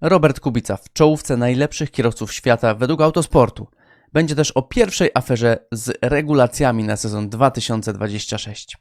Robert Kubica w czołówce najlepszych kierowców świata według autosportu. Będzie też o pierwszej aferze z regulacjami na sezon 2026.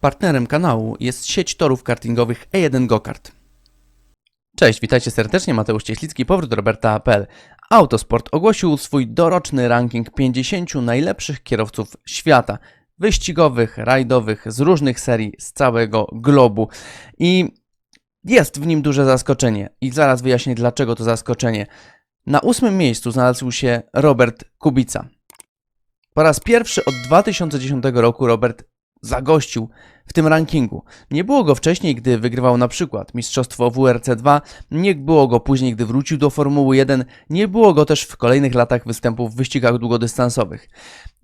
Partnerem kanału jest sieć torów kartingowych E1 Gokart. Cześć, witajcie serdecznie, Mateusz Cieślicki, powrót do Roberta.pl. Autosport ogłosił swój doroczny ranking 50 najlepszych kierowców świata. Wyścigowych, rajdowych, z różnych serii, z całego globu. I jest w nim duże zaskoczenie. I zaraz wyjaśnię, dlaczego to zaskoczenie. Na ósmym miejscu znalazł się Robert Kubica. Po raz pierwszy od 2010 roku Robert zagościł w tym rankingu. Nie było go wcześniej, gdy wygrywał na przykład mistrzostwo WRC2, nie było go później, gdy wrócił do Formuły 1, nie było go też w kolejnych latach występów w wyścigach długodystansowych.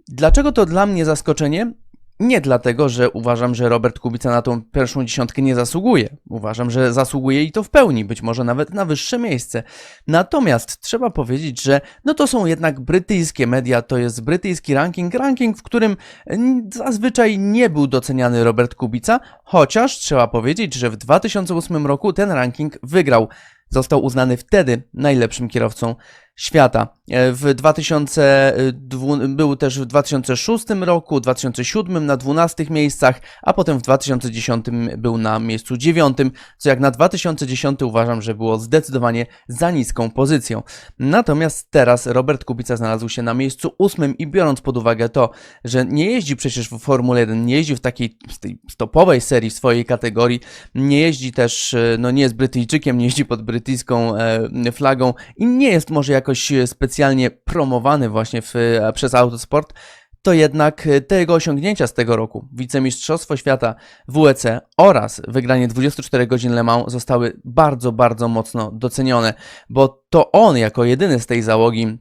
Dlaczego to dla mnie zaskoczenie? Nie dlatego, że uważam, że Robert Kubica na tą pierwszą dziesiątkę nie zasługuje. Uważam, że zasługuje i to w pełni, być może nawet na wyższe miejsce. Natomiast trzeba powiedzieć, że no to są jednak brytyjskie media, to jest brytyjski ranking, ranking, w którym mm, zazwyczaj nie był doceniany Robert Kubica, chociaż trzeba powiedzieć, że w 2008 roku ten ranking wygrał. Został uznany wtedy najlepszym kierowcą świata. W 2002, był też w 2006 roku, 2007 na 12 miejscach, a potem w 2010 był na miejscu 9, co jak na 2010 uważam, że było zdecydowanie za niską pozycją. Natomiast teraz Robert Kubica znalazł się na miejscu 8 i biorąc pod uwagę to, że nie jeździ przecież w Formule 1, nie jeździ w takiej stopowej serii w swojej kategorii, nie jeździ też, no nie jest Brytyjczykiem, nie jeździ pod brytyjską e, flagą i nie jest może jakoś e, promowany właśnie w, e, przez Autosport, to jednak te jego osiągnięcia z tego roku, wicemistrzostwo świata WEC oraz wygranie 24 godzin Le Mans zostały bardzo, bardzo mocno docenione, bo to on jako jedyny z tej załogi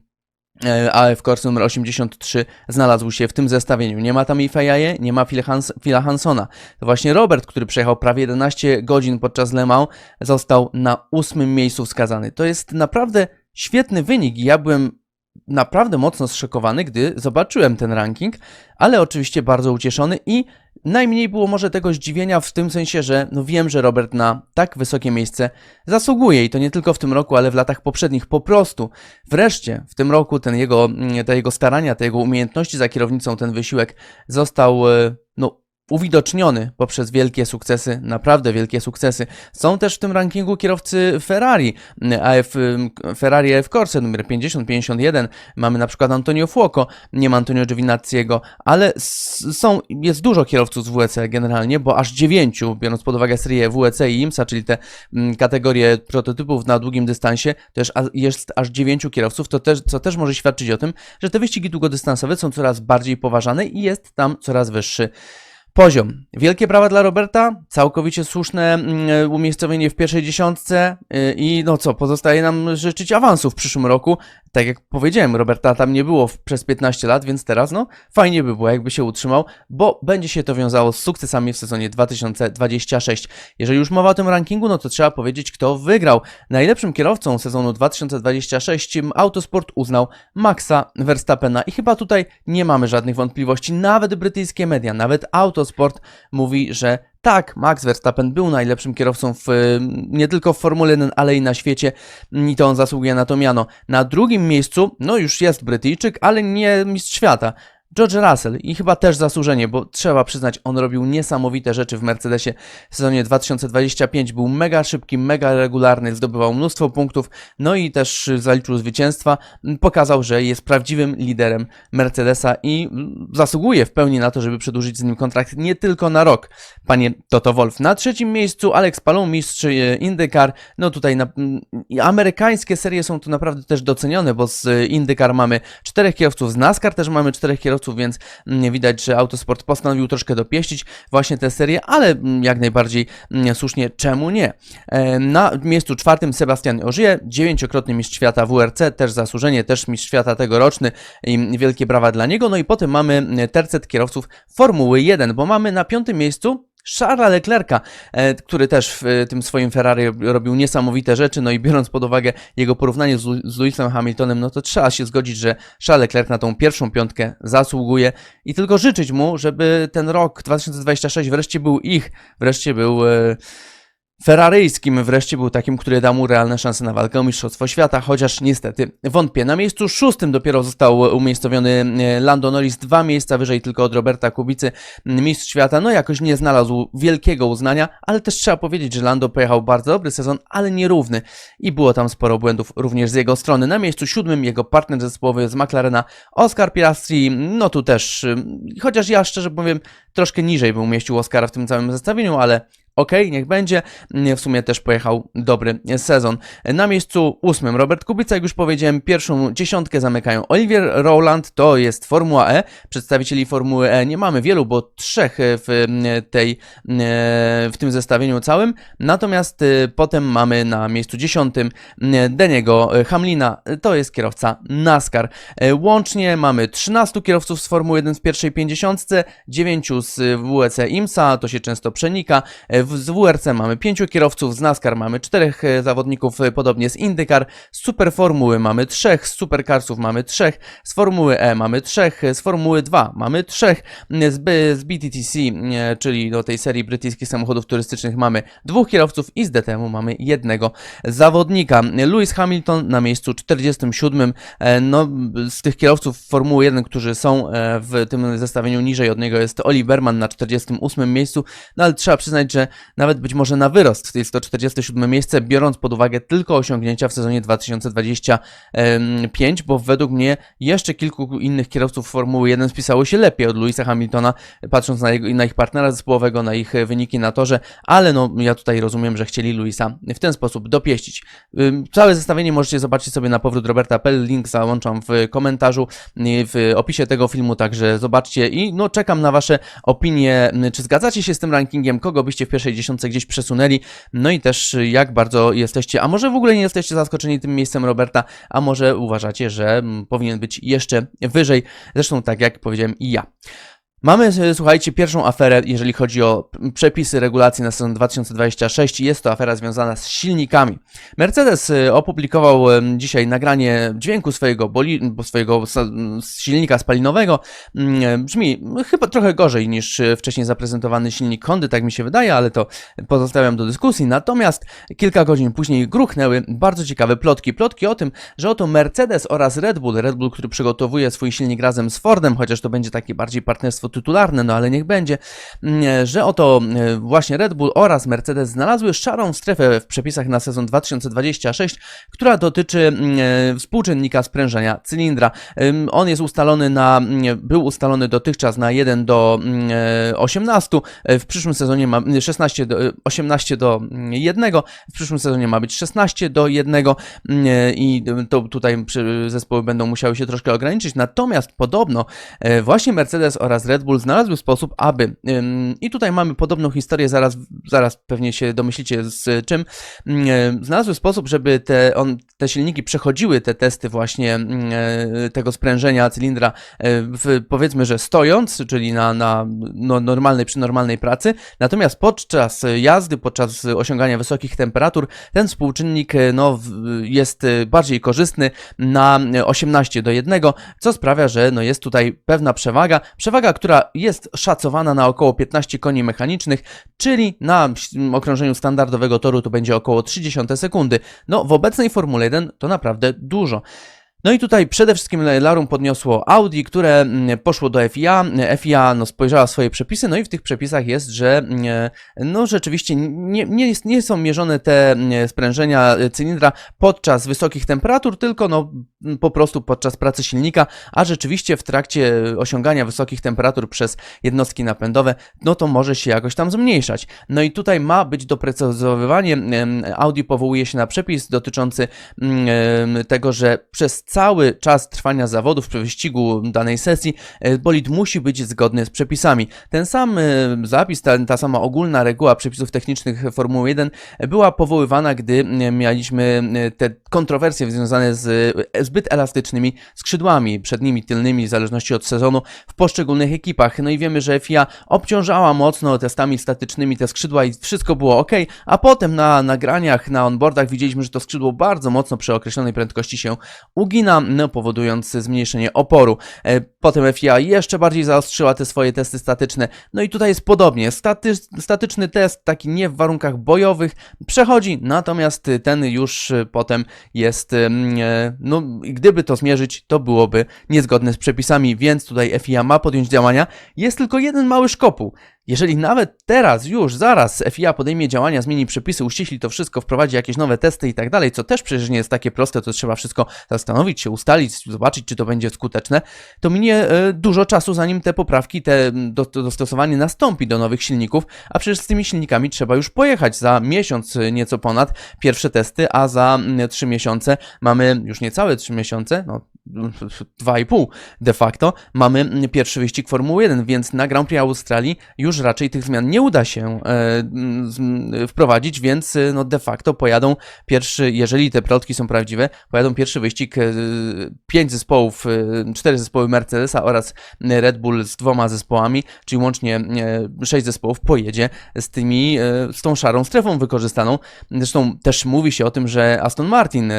e, AF Corse numer 83 znalazł się w tym zestawieniu. Nie ma tam Ifejaje, nie ma Phila Hans- Phila Hansona. To właśnie Robert, który przejechał prawie 11 godzin podczas Le Mans, został na ósmym miejscu wskazany. To jest naprawdę świetny wynik ja byłem naprawdę mocno zszokowany, gdy zobaczyłem ten ranking, ale oczywiście bardzo ucieszony i najmniej było może tego zdziwienia w tym sensie, że no wiem, że Robert na tak wysokie miejsce zasługuje i to nie tylko w tym roku, ale w latach poprzednich po prostu. Wreszcie w tym roku ten jego, mm, te jego starania, te jego umiejętności za kierownicą, ten wysiłek został e, no uwidoczniony poprzez wielkie sukcesy, naprawdę wielkie sukcesy. Są też w tym rankingu kierowcy Ferrari, AF, Ferrari AF Corse numer 50, 51, mamy na przykład Antonio Fuoco, nie ma Antonio Giovinazziego, ale są, jest dużo kierowców z WEC generalnie, bo aż dziewięciu, biorąc pod uwagę serię WEC i IMSA, czyli te kategorie prototypów na długim dystansie, też jest aż dziewięciu kierowców, to też, co też może świadczyć o tym, że te wyścigi długodystansowe są coraz bardziej poważane i jest tam coraz wyższy Poziom. Wielkie brawa dla Roberta, całkowicie słuszne mm, umiejscowienie w pierwszej dziesiątce yy, i no co, pozostaje nam życzyć awansu w przyszłym roku. Tak jak powiedziałem, Roberta tam nie było przez 15 lat, więc teraz no fajnie by było, jakby się utrzymał, bo będzie się to wiązało z sukcesami w sezonie 2026. Jeżeli już mowa o tym rankingu, no to trzeba powiedzieć, kto wygrał. Najlepszym kierowcą sezonu 2026 Autosport uznał Maxa Verstappena i chyba tutaj nie mamy żadnych wątpliwości. Nawet brytyjskie media, nawet Autosport mówi, że tak, Max Verstappen był najlepszym kierowcą w, nie tylko w Formule 1, ale i na świecie i to on zasługuje na to miano. Na drugim miejscu, no już jest Brytyjczyk, ale nie mistrz świata. George Russell i chyba też zasłużenie, bo trzeba przyznać, on robił niesamowite rzeczy w Mercedesie w sezonie 2025. Był mega szybki, mega regularny, zdobywał mnóstwo punktów, no i też zaliczył zwycięstwa. Pokazał, że jest prawdziwym liderem Mercedesa i zasługuje w pełni na to, żeby przedłużyć z nim kontrakt nie tylko na rok. Panie Toto Wolf. Na trzecim miejscu Alex Palou, mistrz y, IndyCar. No tutaj na, amerykańskie serie są tu naprawdę też docenione, bo z y, IndyCar mamy czterech kierowców, z NASCAR też mamy czterech kierowców, więc mm, widać, że Autosport postanowił troszkę dopieścić właśnie tę serię, ale jak najbardziej mm, słusznie, czemu nie? E, Na miejscu czwartym Sebastian Ogier, dziewięciokrotny mistrz świata WRC, też zasłużenie, też mistrz świata tegoroczny i wielkie brawa dla niego. No i potem mamy tercet kierowców Formuły 1, bo mamy na piątym miejscu Charlesa Leclerca, e, który też w e, tym swoim Ferrari robił niesamowite rzeczy, no i biorąc pod uwagę jego porównanie z, Lewisem Hamiltonem, no to trzeba się zgodzić, że Charles Leclerc na tą pierwszą piątkę zasługuje. I tylko życzyć mu, żeby ten rok 2026 wreszcie był ich, wreszcie był e, Ferraryjskim wreszcie był takim, który da mu realne szanse na walkę o Mistrzostwo Świata, chociaż niestety wątpię. Na miejscu szóstym dopiero został umiejscowiony e, Lando Norris, dwa miejsca wyżej tylko od Roberta Kubicy, mistrz świata. No jakoś nie znalazł wielkiego uznania, ale też trzeba powiedzieć, że Lando pojechał bardzo dobry sezon, ale nierówny i było tam sporo błędów również z jego strony. Na miejscu siódmym jego partner zespołowy z McLarena, Oscar Piastri, no tu też, chociaż ja szczerze powiem, troszkę niżej bym umieścił Oscara w tym całym zestawieniu, ale Okej, niech będzie. W sumie też pojechał dobry sezon. Na miejscu ósmym Robert Kubica, jak już powiedziałem, pierwszą dziesiątkę zamykają Olivier Rowland, to jest Formuła E. Przedstawicieli Formuły E nie mamy wielu, bo trzech w tej, w tym zestawieniu całym. Natomiast y, potem mamy na miejscu dziesiątym Deniego Hamlina, to jest kierowca NASCAR. E, Łącznie mamy 13 kierowców z Formuły 1 w pierwszej 50, 9 z WEC IMSA, to się często przenika. W- Z WRC mamy 5 kierowców, z NASCAR mamy 4 zawodników, e, podobnie z IndyCar. Z Superformuły mamy 3, z Supercarsów mamy 3, z Formuły E mamy 3, z Formuły 2 mamy 3, z, B, z BTTC, e, czyli do tej serii brytyjskich samochodów turystycznych mamy dwóch kierowców i z DTM-u mamy jednego zawodnika. Lewis Hamilton na miejscu 47. E, No, z tych kierowców Formuły 1, którzy są e, w tym zestawieniu niżej od niego jest Oli Berman na 48 miejscu, no ale trzeba przyznać, że nawet być może na wyrost. W tej 147 miejsce, biorąc pod uwagę tylko osiągnięcia w sezonie 2025, bo według mnie jeszcze kilku innych kierowców Formuły 1 spisało się lepiej od Louisa Hamiltona, patrząc na, jego, na ich partnera zespołowego, na ich e, wyniki na torze, ale no ja tutaj rozumiem, że chcieli Louisa w ten sposób dopieścić. Całe zestawienie możecie zobaczyć sobie na powrót Roberta Pell, link załączam w komentarzu, y, w opisie tego filmu, także zobaczcie i no czekam na Wasze opinie, czy zgadzacie się z tym rankingiem, kogo byście w pierwszym 60 gdzieś przesunęli. No i też y, jak bardzo jesteście, a może w ogóle nie jesteście zaskoczeni tym miejscem Roberta, a może uważacie, że mm, powinien być jeszcze wyżej. Zresztą tak jak powiedziałem i ja. Mamy, e, słuchajcie, pierwszą aferę, jeżeli chodzi o przepisy regulacji na sezon 2026. Jest to afera związana z silnikami. Mercedes e, opublikował dzisiaj nagranie dźwięku swojego, boli, bo swojego silnika spalinowego. Mm, e, Brzmi chyba trochę gorzej niż wcześniej zaprezentowany silnik Hondy, tak mi się wydaje, ale to pozostawiam do dyskusji. Natomiast kilka godzin później gruchnęły bardzo ciekawe plotki. Plotki o tym, że oto Mercedes oraz Red Bull, Red Bull, który przygotowuje swój silnik razem z Fordem, chociaż to będzie takie bardziej partnerstwo tytularne, no ale niech będzie, mm, że oto e, właśnie Red Bull oraz Mercedes znalazły szarą strefę w przepisach na sezon 2026, która dotyczy mm, e, współczynnika sprężenia cylindra. On jest ustalony na, mm, był ustalony dotychczas na 1 do mm, e, 18, e, w przyszłym sezonie ma 16 do, e, 18 do 1, w przyszłym sezonie ma być 16 do 1 mm, e, i to tutaj zespoły będą musiały się troszkę ograniczyć, natomiast podobno właśnie Mercedes oraz Red Bull znalazły sposób, aby i tutaj mamy podobną historię, zaraz, zaraz pewnie się domyślicie z czym, ym, znalazły sposób, żeby te, on, te silniki przechodziły te testy właśnie e, tego sprężenia cylindra e, w, powiedzmy, że stojąc, czyli na, na no, normalnej, przy normalnej pracy, natomiast podczas jazdy, podczas osiągania wysokich temperatur, ten współczynnik e, no, jest bardziej korzystny na 18 do 1, co sprawia, że no, jest tutaj pewna przewaga, przewaga, która jest szacowana na około 15 koni mechanicznych, czyli na okrążeniu standardowego toru to będzie około 30 sekundy. No, w obecnej Formule 1 to naprawdę dużo. No i tutaj przede wszystkim Larum podniosło Audi, które mm, poszło do FIA. FIA no, spojrzała swoje przepisy, no i w tych przepisach jest, że mm, no, rzeczywiście nie, nie, jest, nie są mierzone te mm, sprężenia cylindra podczas wysokich temperatur, tylko no, po prostu podczas pracy silnika, a rzeczywiście w trakcie osiągania wysokich temperatur przez jednostki napędowe, no to może się jakoś tam zmniejszać. No i tutaj ma być doprecyzowywanie. Audi powołuje się na przepis dotyczący tego, że przez cały czas trwania zawodów przy wyścigu danej sesji e, bolid musi być zgodny z przepisami. Ten sam e, zapis, ta, ta sama ogólna reguła przepisów technicznych Formuły 1 była powoływana, gdy e, mieliśmy e, te kontrowersje związane z e, zbyt elastycznymi skrzydłami przednimi, tylnymi, w zależności od sezonu w poszczególnych ekipach. No i wiemy, że FIA obciążała mocno testami statycznymi te skrzydła i wszystko było ok, a potem na nagraniach, na onboardach widzieliśmy, że to skrzydło bardzo mocno przy określonej prędkości się ugina, no, powodując zmniejszenie oporu. E, Potem FIA jeszcze bardziej zaostrzyła te swoje testy statyczne. No i tutaj jest podobnie. Staty, statyczny test, taki nie w warunkach bojowych, przechodzi, natomiast ten już potem jest, em, e, no gdyby to zmierzyć, to byłoby niezgodne z przepisami, więc tutaj FIA ma podjąć działania. Jest tylko jeden mały szkopuł. Jeżeli nawet teraz, już, zaraz FIA podejmie działania, zmieni przepisy, uściśli to wszystko, wprowadzi jakieś nowe testy i tak dalej, co też przecież nie jest takie proste, to trzeba wszystko zastanowić się, ustalić, zobaczyć, czy to będzie skuteczne, to minie e, dużo czasu, zanim te poprawki, te do, to dostosowanie nastąpi do nowych silników, a przecież z tymi silnikami trzeba już pojechać. Za miesiąc, e, nieco ponad, pierwsze testy, a za trzy miesiące mamy już niecałe trzy miesiące, no dwa i pół de facto, mamy pierwszy wyścig Formuły 1, więc na Grand Prix Australii już raczej tych zmian nie uda się e, wprowadzić, więc e, no de facto pojadą pierwszy, jeżeli te plotki są prawdziwe, pojadą pierwszy wyścig e, pięć zespołów, cztery zespoły Mercedesa oraz Red Bull z dwoma zespołami, czyli łącznie sześć zespołów pojedzie z tymi, z tą szarą strefą wykorzystaną. Zresztą też mówi się o tym, że Aston Martin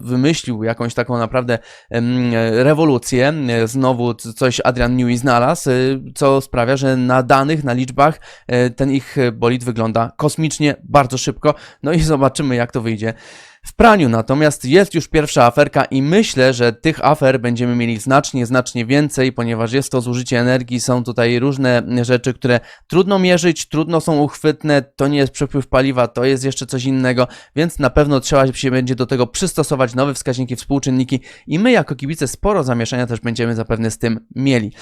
wymyślił jakąś taką naprawdę rewolucję. Znowu coś Adrian Newey znalazł, co sprawia, że na danych, na liczbach e, ten ich e, bolid wygląda kosmicznie, bardzo szybko. No i zobaczymy, jak to wyjdzie. W praniu. Natomiast jest już pierwsza aferka i myślę, że tych afer będziemy mieli znacznie, znacznie więcej, ponieważ jest to zużycie energii, są tutaj różne rzeczy, które trudno mierzyć, trudno są uchwytne, to nie jest przepływ paliwa, to jest jeszcze coś innego, więc na pewno trzeba się będzie do tego przystosować, nowe wskaźniki, współczynniki i my jako kibice sporo zamieszania też będziemy zapewne z tym mieli.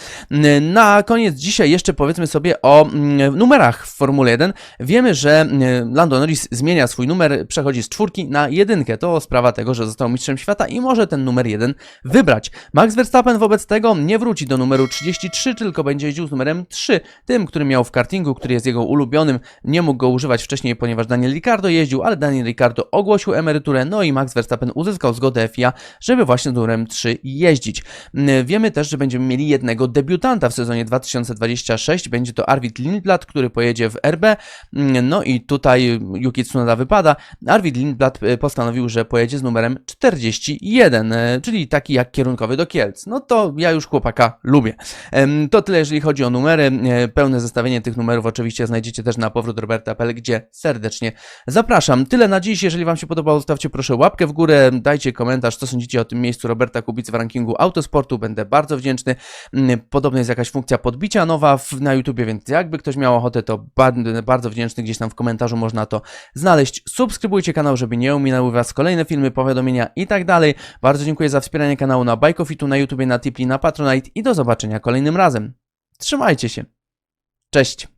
Na koniec dzisiaj jeszcze powiedzmy sobie o mm, numerach w Formule 1. Wiemy, że mm, Lando Norris zmienia swój numer, przechodzi z czwórki na jedynkę. To sprawa tego, że został mistrzem świata i może ten numer jeden wybrać. Max Verstappen wobec tego nie wróci do numeru 33, tylko będzie jeździł z numerem 3, tym, który miał w kartingu, który jest jego ulubionym. Nie mógł go używać wcześniej, ponieważ Daniel Ricciardo jeździł, ale Daniel Ricciardo ogłosił emeryturę, no i Max Verstappen uzyskał zgodę FIA, żeby właśnie z numerem 3 jeździć. Mm, Wiemy też, że będziemy mieli jednego debiutanta w sezonie 2026. Będzie to Arvid Lindblad, który pojedzie w RB. Mm, No i tutaj Yuki Tsunoda wypada. Arvid Lindblad e, postanowił, że pojedzie z numerem 41, e, czyli taki jak kierunkowy do Kielc. No to ja już chłopaka lubię. To tyle, jeżeli chodzi o numery. E, Pełne zestawienie tych numerów oczywiście znajdziecie też na powrót Roberta.pl, gdzie serdecznie zapraszam. Tyle na dziś. Jeżeli Wam się podobało, zostawcie proszę łapkę w górę, dajcie komentarz, co sądzicie o tym miejscu Roberta Kubicy w rankingu autosportu. Będę bardzo wdzięczny. Mm, Podobno jest jakaś funkcja podbicia nowa na YouTubie, więc jakby ktoś miał ochotę, to bardzo wdzięczny. Gdzieś tam w komentarzu można to znaleźć. Subskrybujcie kanał, żeby nie ominęły Was kolejne filmy, powiadomienia i tak dalej. Bardzo dziękuję za wspieranie kanału na Bajkofitu, na YouTubie, na Tipli, na Patronite i do zobaczenia kolejnym razem. Trzymajcie się. Cześć.